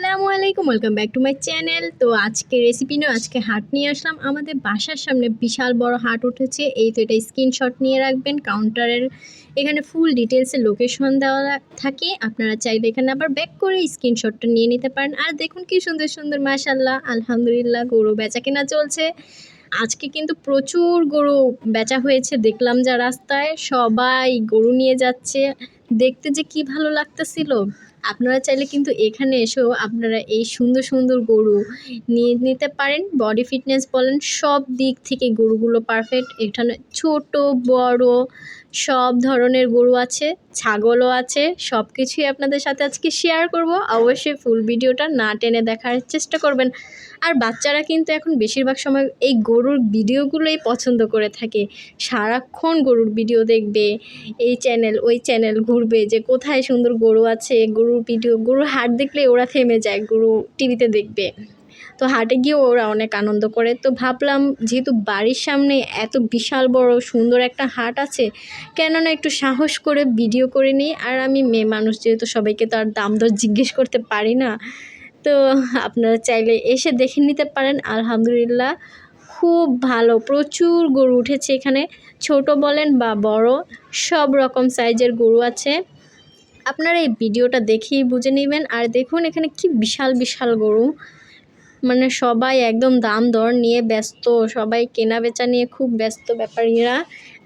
আসসালামু আলাইকুম welcome back to my channel তো আজকে রেসিপি নিয়ে, আজকে হাট নিয়ে আসলাম। আমাদের বাসার সামনে বিশাল বড় হাট উঠেছে। এই তো এটা স্ক্রিনশট নিয়ে রাখবেন কাউন্টারের এখানে ফুল ডিটেলসের লোকেশন দেওয়া থাকে। আপনারা চাইলে এখানে আবার ব্যাক করে স্ক্রিনশটটা নিয়ে নিতে পারেন। আর দেখুন কি সুন্দর সুন্দর মাশাল্লাহ আলহামদুলিল্লাহ গরু বেচা কেনা চলছে। আজকে কিন্তু প্রচুর গরু বেচা হয়েছে, দেখলাম যা রাস্তায়। সবাই গরু নিয়ে যাচ্ছে। দেখতে যে কি ভালো লাগতেছিল। আপনারা চাইলে কিন্তু এখানে এসেও আপনারা এই সুন্দর সুন্দর গরু নিয়ে নিতে পারেন। বডি ফিটনেস বলেন, সব দিক থেকে গরুগুলো পারফেক্ট এখানে ছোট, বড় সব ধরনের গরু আছে, ছাগলও আছে সব কিছুই আপনাদের সাথে আজকে শেয়ার করব। অবশ্যই ফুল ভিডিওটা না টেনে দেখার চেষ্টা করবেন। আর বাচ্চারা কিন্তু এখন বেশিরভাগ সময় এই গরুর ভিডিওগুলোই পছন্দ করে থাকে। সারাক্ষণ গরুর ভিডিও দেখবে, এই চ্যানেল ওই চ্যানেল ঘুরবে যে কোথায় সুন্দর গরু আছে, গরুর ভিডিও, গরুর হাট দেখলে ওরা থেমে যায়, গরু টিভিতে দেখবে। তো হাটে গিয়ে ওরা অনেক আনন্দ করে। তো ভাবলাম যেহেতু বাড়ির সামনে এত বিশাল বড় সুন্দর একটা হাট আছে কেননা একটু সাহস করে ভিডিও করে নিই। আর আমি মেয়ে মানুষ যেহেতু সবাইকে তো আর দাম দর জিজ্ঞেস করতে পারি না। তো আপনারা চাইলে এসে দেখে নিতে পারেন। আলহামদুলিল্লাহ খুব ভালো, প্রচুর গরু উঠেছে এখানে। ছোট বলেন বা বড়, সব রকম সাইজের গরু আছে। আপনারা এই ভিডিওটা দেখেই বুঝে নেবেন। আর দেখুন এখানে কি বিশাল বিশাল গরু। মানে সবাই একদম দাম দর নিয়ে ব্যস্ত, সবাই কেনা বেচা নিয়ে খুব ব্যস্ত ব্যাপারীরা।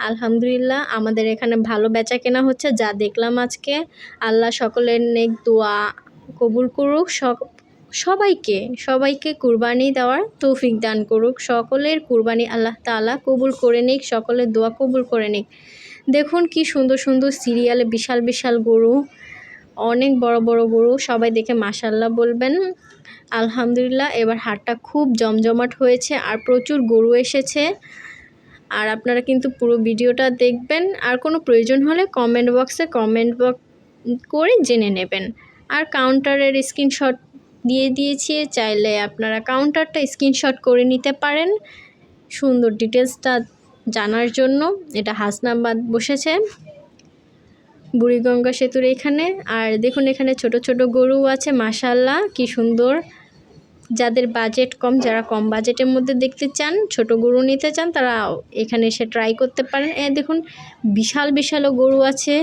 আলহামদুলিল্লাহ, আমাদের এখানে ভালো বেচা কেনা হচ্ছে, যা দেখলাম আজকে। আল্লাহ সকলের নেক দোয়া কবুল করুক সব সবাইকে সবাইকে কুরবানি দেওয়ার তৌফিক দান করুক, সকলের কুরবানি আল্লাহ তালা কবুল করে নিক, সকলের দোয়া কবুল করে নিক। দেখুন কি সুন্দর সুন্দর সিরিয়ালে বিশাল বিশাল গরু অনেক বড় বড় গরু সবাই দেখে মাসাল্লাহ বলবেন। আলহামদুলিল্লাহ, এবার হাটটা খুব জমজমাট হয়েছে আর প্রচুর গরু এসেছে। আর আপনারা কিন্তু পুরো ভিডিওটা দেখবেন। আর কোনো প্রয়োজন হলে কমেন্ট বক্সে কমেন্ট বক্স করে জেনে নেবেন। আর কাউন্টারের স্ক্রিনশট দিয়ে দিয়েছি, চাইলে আপনারা কাউন্টারটা স্ক্রিনশট করে নিতে পারেন। সুন্দর ডিটেলসটা জানার জন্য। এটা হাসনাবাদ বসেছে। বুড়িগঙ্গা সেতুর এখানে। আর দেখুন এখানে ছোট ছোট গরু আছে মাসাল্লাহ কি সুন্দর। যাদের বাজেট কম, যারা কম বাজেটের মধ্যে দেখতে চান, ছোট গরু নিতে চান, তারা এখানে এসে ট্রাই করতে পারেন। এ দেখুন, বিশাল, বিশালও গরু আছে।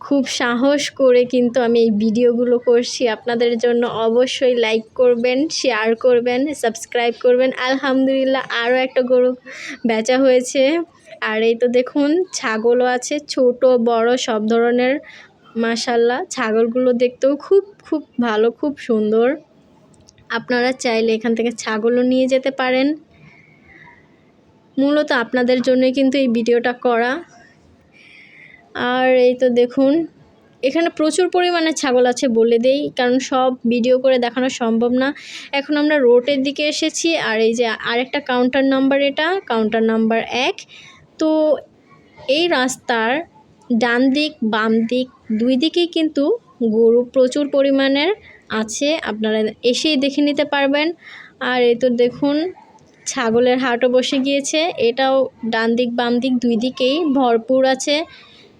খুব সাহস করে কিন্তু আমি এই ভিডিওগুলো করছি। আপনাদের জন্য অবশ্যই লাইক করবেন শেয়ার করবেন সাবস্ক্রাইব করবেন। আলহামদুলিল্লাহ, আরও একটা গরু বেচা হয়েছে। আর এই তো দেখুন, ছাগলও আছে, ছোট, বড়, সব ধরনের মাসাল্লাহ ছাগলগুলো দেখতেও খুব খুব ভালো, খুব সুন্দর। আপনারা চাইলে এখান থেকে ছাগলও নিয়ে যেতে পারেন। মূলত আপনাদের জন্যই কিন্তু এই ভিডিওটা করা। আর এই তো দেখুন, এখানে প্রচুর পরিমাণে ছাগল আছে বলে দেই, কারণ সব ভিডিও করে দেখানো সম্ভব না। এখন আমরা রোডের দিকে এসেছি, আর এই যে আরেকটা কাউন্টার নাম্বার এটা কাউন্টার নাম্বার এক। তো এই রাস্তার ডান দিক, বাম দিক দুই দিকেই কিন্তু গরু প্রচুর পরিমাণের আছে। আপনারা এসেই দেখে নিতে পারবেন। আর এই তো দেখুন, ছাগলের হাটও বসে গিয়েছে। এটাও ডান দিক, বাম দিক দুই দিকেই ভরপুর আছে।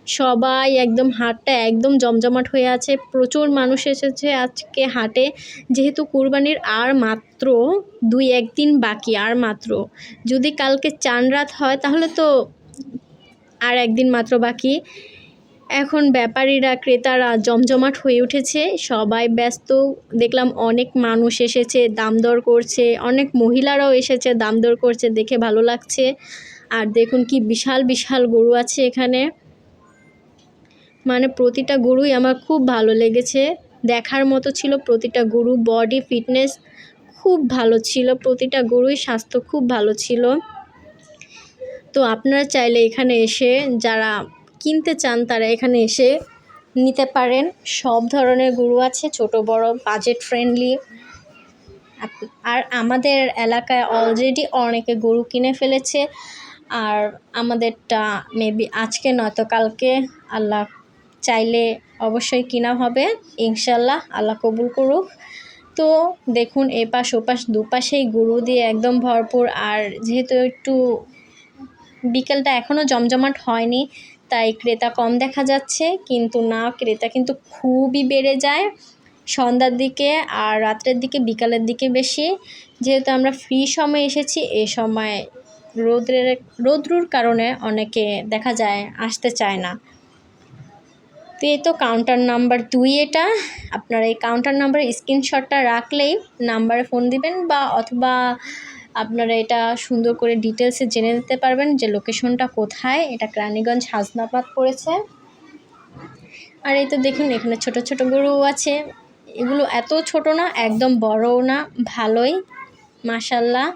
সবাই একদম হাটটা একদম জমজমাট হয়ে আছে। প্রচুর মানুষ এসেছে আজকে হাটে। যেহেতু কুরবানির আর মাত্র দুই একদিন বাকি, আর মাত্র। যদি কালকে চান রাত হয়, তাহলে তো আর একদিন মাত্র বাকি। এখন ব্যাপারীরা, ক্রেতারা জমজমাট হয়ে উঠেছে। সবাই ব্যস্ত। দেখলাম অনেক মানুষ এসেছে, দাম দর করছে। অনেক মহিলারাও এসেছে, দাম দর করছে। দেখে ভালো লাগছে। আর দেখুন কি বিশাল বিশাল গরু আছে এখানে। মানে প্রতিটা গরুই আমার খুব ভালো লেগেছে। দেখার মতো ছিল প্রতিটা গরু বডি ফিটনেস খুব ভালো ছিল। প্রতিটা গরুই স্বাস্থ্য খুব ভালো ছিল। তো আপনারা চাইলে এখানে এসে যারা কিনতে চান, তারা এখানে এসে নিতে পারেন। সব ধরনের গরু আছে, ছোট, বড় বাজেট ফ্রেন্ডলি আর আমাদের এলাকায় অলরেডি অনেকে গরু কিনে ফেলেছে। আর আমাদেরটা মেবি আজকে নয়তো কালকে, আল্লাহ চাইলে অবশ্যই কিনা হবে। ইনশাল্লাহ আল্লাহ কবুল করুক। তো দেখুন, এপাশ ওপাশ দুপাশেই গরু দিয়ে একদম ভরপুর। আর যেহেতু একটু বিকেলটা এখনও জমজমাট হয়নি, তাই ক্রেতা কম দেখা যাচ্ছে। কিন্তু না, ক্রেতা কিন্তু খুবই বেড়ে যায়। সন্ধ্যার দিকে আর রাত্রের দিকে, বিকালের দিকে বেশি। যেহেতু আমরা ফ্রি সময় এসেছি, এ সময় রোদ্রের, রৌদ্রুর কারণে অনেকে দেখা যায়, আসতে চায় না। তো এই তো কাউন্টার নাম্বার দুই এটা। আপনারা এই কাউন্টার নাম্বার স্ক্রিনশটটা রাখলেই নাম্বারে ফোন দিবেন বা অথবা আপনারা এটা সুন্দর করে ডিটেলসে জেনে নিতে পারবেন যে লোকেশনটা কোথায়। এটা রানীগঞ্জ হাসনাবাদ পড়েছে। আর এই তো দেখুন, এখানে ছোট ছোট গরু আছে। এগুলো এত ছোট না, একদম বড়ও না, ভালোই মাসাল্লাহ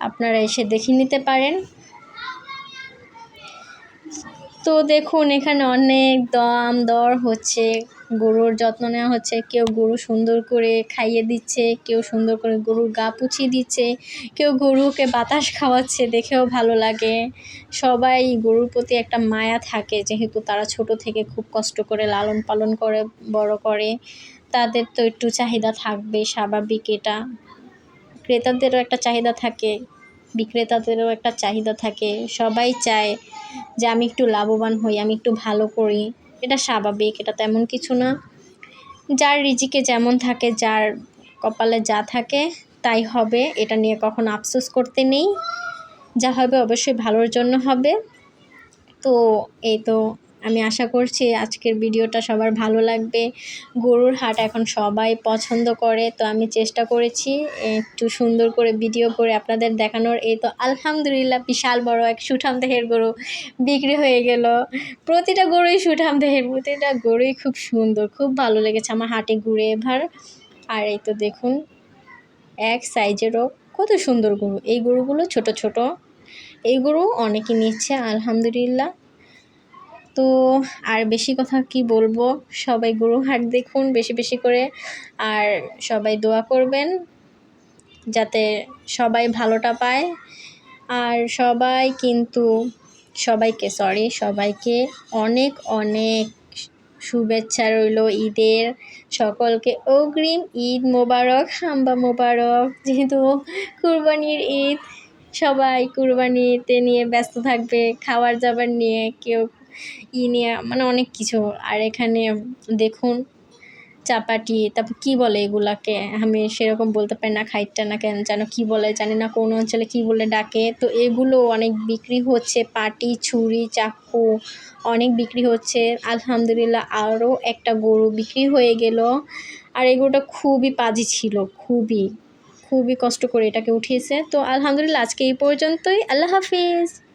আপনারা এসে দেখে নিতে পারেন। তো দেখুন, এখানে অনেক দাম দর হচ্ছে। গরুর যত্ন নেওয়া হচ্ছে। কেউ গরু সুন্দর করে খাইয়ে দিচ্ছে, কেউ সুন্দর করে গরুর গা পুছিয়ে দিচ্ছে, কেউ গরুকে বাতাস খাওয়াচ্ছে, দেখেও ভালো লাগে। সবাই গরুর প্রতি একটা মায়া থাকে, যেহেতু তারা ছোট থেকে খুব কষ্ট করে লালন পালন করে, বড় করে। তাদের তো একটু চাহিদা থাকবে, স্বাভাবিক এটা। ক্রেতাদেরও একটা চাহিদা থাকে, বিক্রেতাদেরও একটা চাহিদা থাকে। সবাই চায় যে আমি একটু লাভবান হই, আমি একটু ভালো করি। এটা স্বাভাবিক, এটা তেমন কিছু না। যার রিজিকে যেমন থাকে, যার কপালে যা থাকে, তাই হবে। এটা নিয়ে কখনো আফসোস করতে নেই। যা হবে অবশ্যই ভালোর জন্য হবে। তো এই তো আমি আশা করছি আজকের ভিডিওটা সবার ভালো লাগবে। গরুর হাট এখন সবাই পছন্দ করে, তো আমি চেষ্টা করেছি একটু সুন্দর করে ভিডিও করে আপনাদের দেখানোর। এই তো আলহামদুলিল্লাহ বিশাল বড় এক সুঠাম দেহের গরু বিক্রি হয়ে গেল। প্রতিটা গরুই সুঠাম দেহের, প্রতিটা গরুই খুব সুন্দর, খুব ভালো লেগেছে আমার হাটে ঘুরে এবার। আর এই তো দেখুন, এক সাইজেরও কত সুন্দর গরু। এই গরুগুলো ছোট ছোট, এই গরু অনেকে নিচ্ছে, আলহামদুলিল্লাহ। তো আর বেশি কথা কি বলব? সবাই গরু হাট দেখুন বেশি বেশি করে। আর সবাই দোয়া করবেন যাতে সবাই ভালোটা পায়। আর সবাই কিন্তু সবাইকে সরি সবাইকে অনেক অনেক শুভেচ্ছা রইল ঈদের। সকলকে অগ্রিম ঈদ মোবারক, হাম্বা মোবারক। যেহেতু কুরবানির ঈদ, সবাই কুরবানিতে নিয়ে ব্যস্ত থাকবে খাবার দাবার নিয়ে কেউ ই নিয়ে মানে অনেক কিছু। আর এখানে দেখুন, চাপাটি, তারপর কী বলে এগুলাকে? আমি সেরকম বলতে পারি না, খাইটটা না কেন যেন কী বলে জানি না, কোন অঞ্চলে কী বলে ডাকে। তো এগুলো অনেক বিক্রি হচ্ছে, পাটি, ছুরি, চাকু অনেক বিক্রি হচ্ছে। আলহামদুলিল্লাহ আরও একটা গরু বিক্রি হয়ে গেল। আর এই গরুটা খুবই পাজি ছিল, খুবই খুবই কষ্ট করে এটাকে উঠিয়েছে। তো আলহামদুলিল্লাহ আজকে এই পর্যন্তই, আল্লাহ হাফিজ।